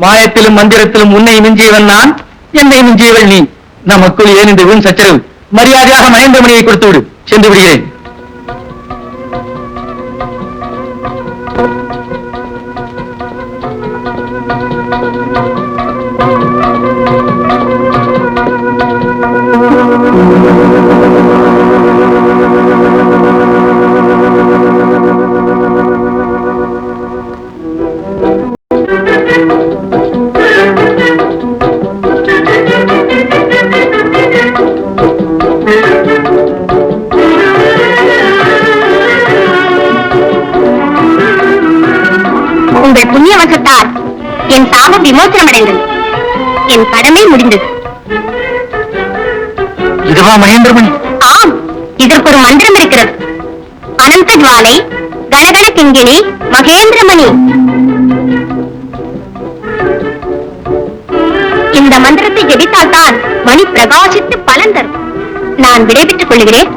மாயத்திலும் மந்திரத்திலும் உன்னை மிஞ்சியவன் நான் என்னை மிஞ்சியவள் நீ. நமக்குள் ஏன் இந்த வீண் சச்சரவு? மரியாதையாக மகேந்திரமணியை கொடுத்து விடு சென்று விடுகிறேன். உங்கள் புண்ணிய வசத்தால் என் சாபம் விமோசனம் அடைந்தது என் கடமை முடிந்தது. இதுவா மகேந்திரமணி? ஆம் இதற்கு ஒரு மந்திரம் இருக்கிறது. அனந்த ஜுவாலை கணகன கிங்கிணி மகேந்திரமணி. இந்த மந்திரத்தை ஜெபித்தால் தான் மணி பிரகாசித்து பலன் தரும். நான் விடைபெற்றுக் கொள்கிறேன்.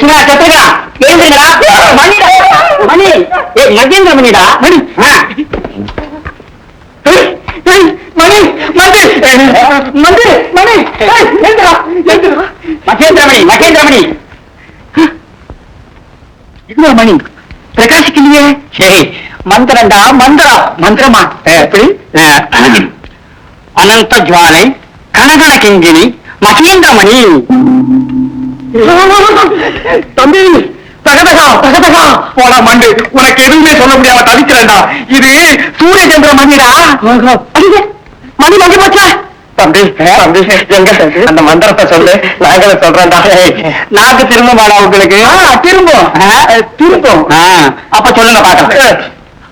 லட்சுமணா சத்திரகா எழுந்துங்களா மணிடா. மணி. ஏ மகேந்திர மணிடா? மணி. மணி. மந்து மந்து மணி. ஏய், எழுந்துடா, எழுந்துடா. மகேந்திரமணி மகேந்திரமணி இதுவா மணி. பிரகாசிக்கலையே சரி மந்திரண்டா மந்திரம்? மந்திரமா எப்படி? அனந்த ஜுவாலை கனகன கிங்கிணி மகேந்திரமணி தம்பி தகதகா தகதகா. போடா மண்டு உனக்கு எதுவுமே சொல்ல முடியாம தவிக்கிறேன்டா. இது சூரிய சந்திர மணிடா மணி மணி போச்சா? தம்பி தம்பி எங்க? அந்த மந்திரத்தை சொல்லு. நாங்களும் சொல்றேன்டா. நாக்கு திரும்பமாடா உங்களுக்கு? திரும்பும். திரும்பும். அப்ப சொல்லுங்க பாக்கலாம்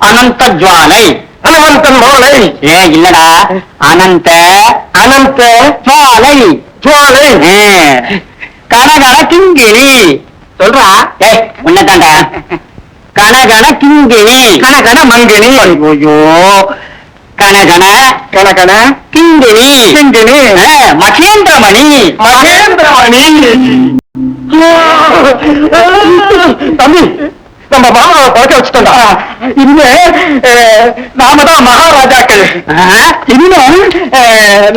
அனந்த ஜுவாலை. அனந்த ஜுவாலை ஏ இல்லடா. அனந்த அனந்த ஜுவாலை. ஜுவாலை. கனகன கிங்கிணி சொல்றா? ஏய் உன்னதாண்டா கனகன கிங்கிணி கனகன மங்கிணி ஐயோ. கனகன கனகன. கிங்கிணி கிங்கிணி மகேந்திரமணி. மகேந்திரமணி. தம்பி நம்ம மாமாவை பழக்க வச்சுட்டோம்டா. இனிமே நாம தான் மகாராஜாக்கள். இனிமே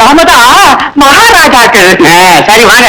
நாம தான் மகாராஜாக்கள். சரி வாங்க.